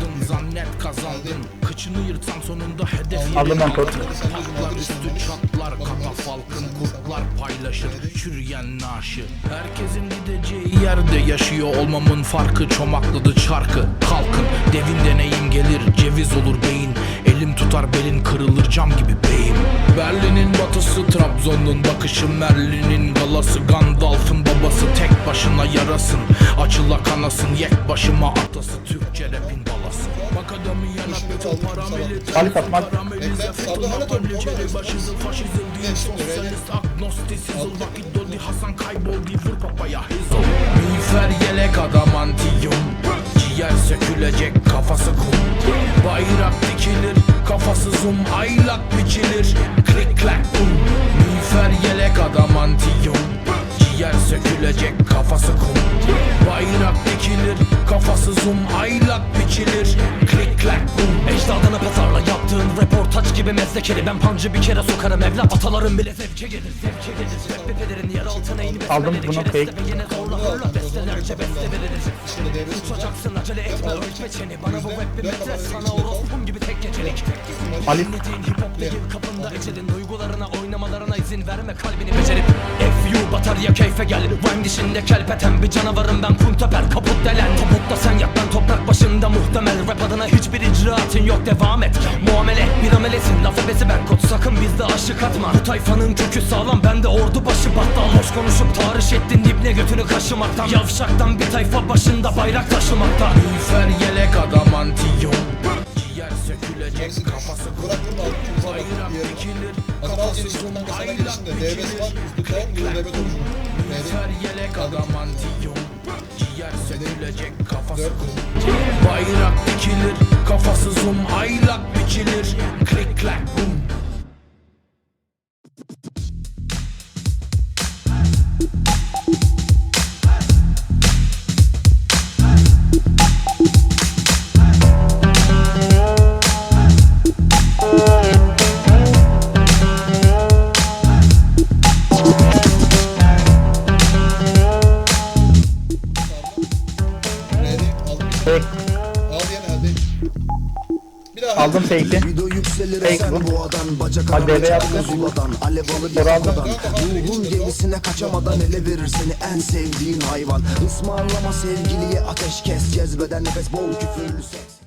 aldın zannet kazandın Kıçını yırtsan sonunda hedef Aldım ben pot Patlar üstü çatlar kafa falkın kurtlar paylaşır. Çürüyen naaşı. Herkesin gideceği yerde yaşıyor olmamın farkı. Çomakladı çarkı. Kalkın devin deneyim gelir. Ceviz olur beyin. Elim tutar belin kırılır cam gibi beyim. Berlin'in batısı Trabzon'un bakışı. Merlin'in galası Gandalf'ın babası. Tek başına yarasın. Açıla kanasın Yek başıma atası. Türk papaya hizol Miğfer yelek adam antiyum. Ciğer sökülecek kafası kum. Bayrak dikilir kafası zoom Aylak biçilir klik klak bum. Miğfer yelek adam antiyum. Ciğer sökülecek kafası kum. Bayrak dikilir kafası zoom Aylak biçilir gibi mezdekeli Ben pancı bir kere sokarım evlat. Ataların bile zevke gelir zevke gelir. Rap bebelerin yer altına inip Aldım bunu fake. Yine zorla hırla bestelerce beste verilir Uçacaksın acele etme ölçme çeni. Bana bu rap bir metre sana orospum gibi tek gecelik. Ali. Dinlediğin hip hop değil kapında ecelin Duygularına oynamalarına izin verme kalbini becerip. FU batarya keyfe gel. Rhyme dişinde kelpeten bir canavarım ben. Kunteper Kaput delen. Tabutta sen yat ben toprak başında muhtemel Rap adına hiçbir icraatın yok. Devam et. Muamele bir amelesin. Laf ebesi ben. Kod Sakın bizde aşık atma. Bu tayfanın kökü sağlam. Ben de ordu başı. Battal Boş konuşup tarih ettin. Dibne götünü kaşımaktan. Yavşaktan bir tayfa başında bayrak taşımakta Miğfer yelek adam antiyum Ciğer sökülecek. Kafası sana Bayrak dikilir. Kafası DB oluşuyor. Miğfer yelek adam antiyum Ciğer sökülecek. Kafası Dört. Bayrak dikilir kafası zoom Aylak biçilir. Klik klak bum Aldım fake'i. Video yükselir Fake bu. adam Bacak Hadi yaptın. zuladan aldım. Ruhun gemisine kaçamadan ele verir seni en sevdiğin hayvan Ismarlama sevgiliye ateş kes Cezbeden nefes bol küfürlü seks